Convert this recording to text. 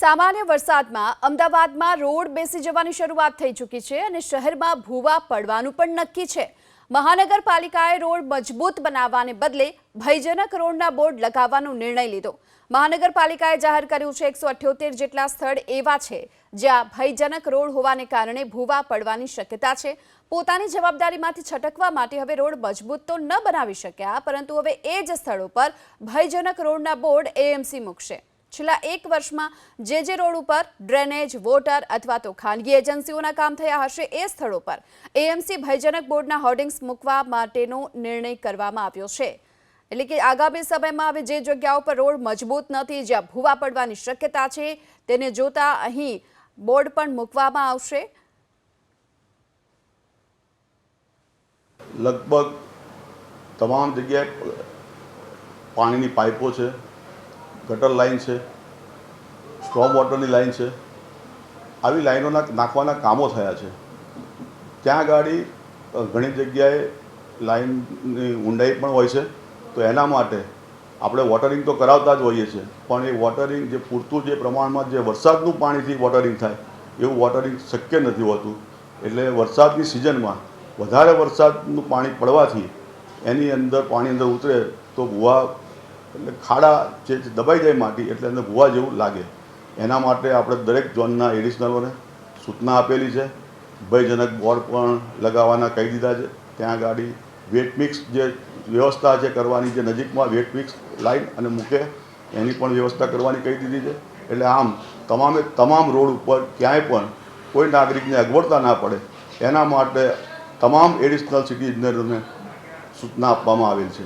સામાન્ય વરસાદમાં અમદાવાદમાં રોડ બેસી જવાની શરૂઆત થઈ ચૂકી છે અને શહેરમાં ભૂવા પડવાનું પણ નક્કી છે. મહાનગરપાલિકાએ રોડ મજબૂત બનાવવાને બદલે ભયજનક રોડના બોર્ડ લગાવવાનો નિર્ણય લીધો. મહાનગરપાલિકાએ જાહેર કર્યું છે એકસો અઠ્યોતેર જેટલા સ્થળ એવા છે જ્યાં ભયજનક રોડ હોવાને કારણે ભૂવા પડવાની શક્યતા છે. પોતાની જવાબદારીમાંથી છટકવા માટે હવે રોડ મજબૂત તો ન બનાવી શક્યા, પરંતુ હવે એ જ સ્થળો પર ભયજનક રોડના બોર્ડ એએમસી મૂકશે. છેલ્લા એક વર્ષમાં જે જે રોડ ઉપર ડ્રેનેજ, વોટર અથવા તો ખાનગી એજન્સીઓના કામ થયા હશે એ સ્થળો પર એએમસી ભયજનક બોર્ડના હોર્ડિંગ્સ મૂકવા માટેનો નિર્ણય કરવામાં આવ્યો છે. એટલે કે આગામી સમયમાં હવે જે જગ્યાઓ પર રોડ મજબૂત નથી, જ્યાં ભૂવા પડવાની શક્યતા છે, તેને જોતા અહીં બોર્ડ પણ મૂકવામાં આવશે. લગભગ તમામ જગ્યાએ પાણીની પાઇપો છે. ગટર લાઇન છે સ્ટ્રોમ વોટરની લાઇન છે, આવી લાઈનોના નાખવાના કામો થયા છે. ત્યાં ગાડી ઘણી જગ્યાએ લાઈનની ઊંડાઈ પણ હોય છે. તો એના માટે આપણે વોટરિંગ તો કરાવતા જ હોઈએ છીએ, પણ એ વોટરિંગ જે પૂરતું જે પ્રમાણમાં જે વરસાદનું પાણીથી વોટરિંગ થાય, એવું વોટરિંગ શક્ય નથી હોતું. એટલે વરસાદની સિઝનમાં વધારે વરસાદનું પાણી પડવાથી એની અંદર પાણી અંદર ઉતરે તો ભૂવા એટલે ખાડા જે દબાઈ જાય માટી એટલે એને ભૂવા જેવું લાગે. એના માટે આપણે દરેક ઝોનના એડિશનલોને સૂચના આપેલી છે. ભયજનક બોર્ડ પણ લગાવવાના કહી દીધા છે. ત્યાં ગાડી વેટ મિક્સ જે વ્યવસ્થા છે કરવાની જે નજીકમાં વેટ મિક્સ લાઈન અને મૂકે, એની પણ વ્યવસ્થા કરવાની કહી દીધી છે. એટલે આમ તમામે તમામ રોડ ઉપર ક્યાંય પણ કોઈ નાગરિકને અગવડતા ના પડે. એના માટે તમામ એડિશનલ સિટી ઇજનેરોને સૂચના આપવામાં આવેલ છે.